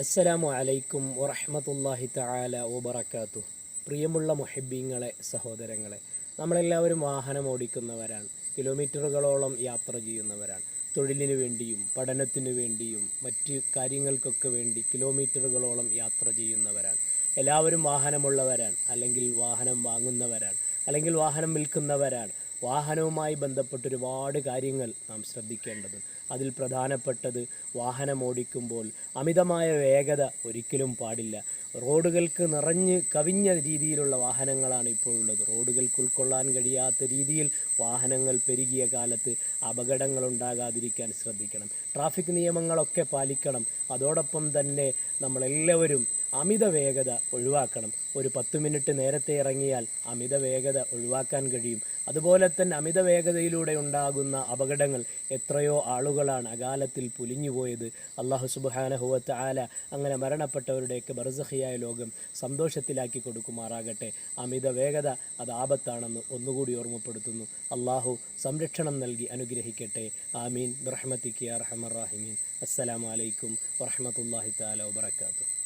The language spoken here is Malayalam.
അസ്സലാമു അലൈക്കും വറഹ്മത്തുള്ളാഹി തആല വബറകാതുഹു. പ്രിയമുള്ള മുഹബ്ബീങ്ങളെ സഹോദരങ്ങളെ നമ്മളെല്ലാവരും വാഹനം ഓടിക്കുന്നവരാണ് കിലോമീറ്ററുകളോളം യാത്ര ചെയ്യുന്നവരാണ്. തൊഴിലിനു വേണ്ടിയും പഠനത്തിനു വേണ്ടിയും മറ്റ് കാര്യങ്ങൾക്കൊക്കെ വേണ്ടി കിലോമീറ്ററുകളോളം യാത്ര ചെയ്യുന്നവരാണ്. എല്ലാവരും വാഹനമുള്ളവരാണ് അല്ലെങ്കിൽ വാഹനം വാങ്ങുന്നവരാണ് അല്ലെങ്കിൽ വാഹനം വിൽക്കുന്നവരാണ്. വാഹനവുമായി ബന്ധപ്പെട്ട് ഒരുപാട് കാര്യങ്ങൾ നാം ശ്രദ്ധിക്കേണ്ടത് അതിൽ പ്രധാനപ്പെട്ടത് വാഹനം ഓടിക്കുമ്പോൾ അമിതമായ വേഗത ഒരിക്കലും പാടില്ല. റോഡുകൾക്ക് നിറഞ്ഞ് കവിഞ്ഞ രീതിയിലുള്ള വാഹനങ്ങളാണ് ഇപ്പോഴുള്ളത്. റോഡുകൾക്ക് ഉൾക്കൊള്ളാൻ കഴിയാത്ത രീതിയിൽ വാഹനങ്ങൾ പെരുകിയ കാലത്ത് അപകടങ്ങൾ ഉണ്ടാകാതിരിക്കാൻ ശ്രദ്ധിക്കണം. ട്രാഫിക് നിയമങ്ങളൊക്കെ പാലിക്കണം. അതോടൊപ്പം തന്നെ നമ്മളെല്ലാവരും അമിത വേഗത ഒഴിവാക്കണം. ഒരു പത്ത് മിനിറ്റ് നേരത്തെ ഇറങ്ങിയാൽ അമിത വേഗത ഒഴിവാക്കാൻ കഴിയും. അതുപോലെ തന്നെ അമിത വേഗതയിലൂടെ ഉണ്ടാകുന്ന അപകടങ്ങൾ എത്രയോ ആളുകളാണ് അകാലത്തിൽ പുലിഞ്ഞുപോയത്. അള്ളാഹു സുബാനഹുവത്ത് ആല അങ്ങനെ മരണപ്പെട്ടവരുടെയൊക്കെ ബർസഹിയായ ലോകം സന്തോഷത്തിലാക്കി കൊടുക്കുമാറാകട്ടെ. അമിത വേഗത അത് ആപത്താണെന്ന് ഒന്നുകൂടി ഓർമ്മപ്പെടുത്തുന്നു. അള്ളാഹു സംരക്ഷണം നൽകി അനുഗ്രഹിക്കട്ടെ. ആമീൻ. റഹ്മത്തിക്ക് അറഹമർ റാഹിമീൻ. അസ്സലാമലൈക്കും വറഹമത്തല്ലാഹി താല വബർക്കാത്തു